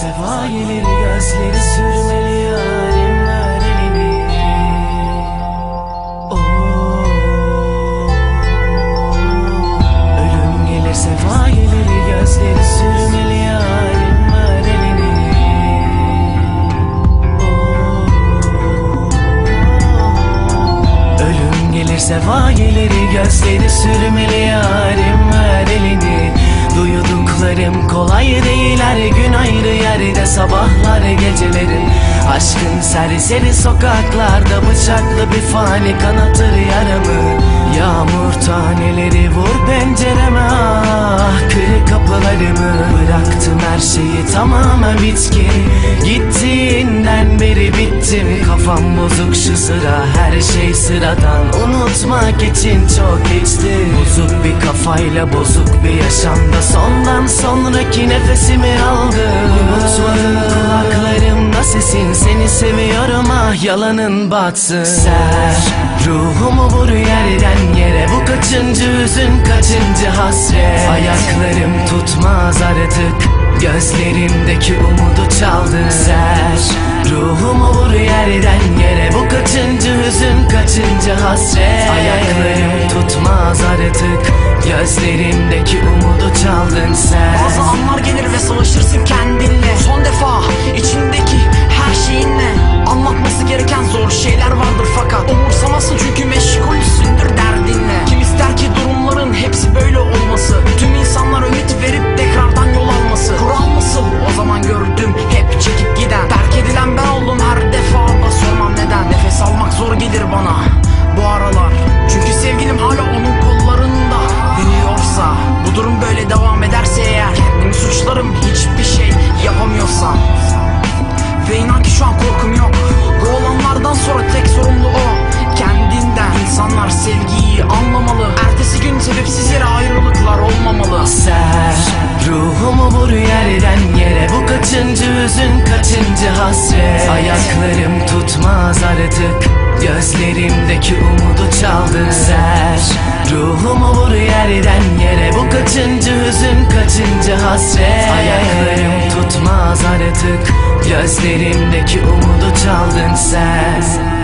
Sefa gelir gözleri sürmeli yarimler elini oh. Ölüm gelir sefa gelir gözleri sürmeli yarimler elini oh. Ölüm gelir sefa gelir gözleri sürmeli yarimler elini Duyduklarım kolay değil her gün ayrı yerde Sabahlar gecelerim Aşkın serseri sokaklarda Bıçaklı bir fani kanatır yaramı. Yağmur taneleri vur pencereme ah Kırık kapılarımı. Bıraktım her şeyi tamamen bitkin beri bittim. Kafam bozuk şu sıra her şey sıradan. Unutmak için çok geçti Bozuk bir kafayla bozuk bir yaşamda. Sondan sonraki nefesimi aldım. Unutmadım kulaklarımda sesin. Seni seviyorum ah yalanın batsın. Ser ruhumu vur yerden yere. Bu kaçıncı hüzün kaçıncı hasret? Ayaklarım tutmaz artık. Gözlerimdeki umudu çaldın kaçıncı hasret. Ayaklarım tutmaz artık. Gözlerimdeki umudu çaldın sen. Bazı anlar gelir ve savaşırsın kendinle. Son defa içindeki her şeyinle Anlatması gereken zor şeyler vardır fakat Umursamazsın çünkü meşgulsündür derdinle. Kim ister ki durumların hepsi böyle olması Tüm insanlar ümit verip tekrardan yol alması. Kural nasıl? O zaman gördüm hep çekip giden. Terk edilen ben oldum her defada sormam neden? Nefes almak zor gelir bana bu aralar. Çünkü sevgilim hala onun kollarında. Deniyorsa bu durum böyle devam ederse eğer Kendimi suçlarım hiçbir şey yapamıyorsam Ve inan ki şu an korkum yok. Bu olanlardan sonra tek sorumlu o. Kendinden İnsanlar sevgiyi anlamalı. Ertesi gün sebepsiz yere ayrılıklar olmamalı. Ser Ruhumu vur yerden yere. Bu kaçıncı hüzün kaçıncı hasret? Ayaklarım tutmaz artık Ruhumu vur yerden yere. Bu kaçıncı hüzün kaçıncı hasret? Ayaklarım tutmaz artık. Gözlerimdeki umudu çaldın sen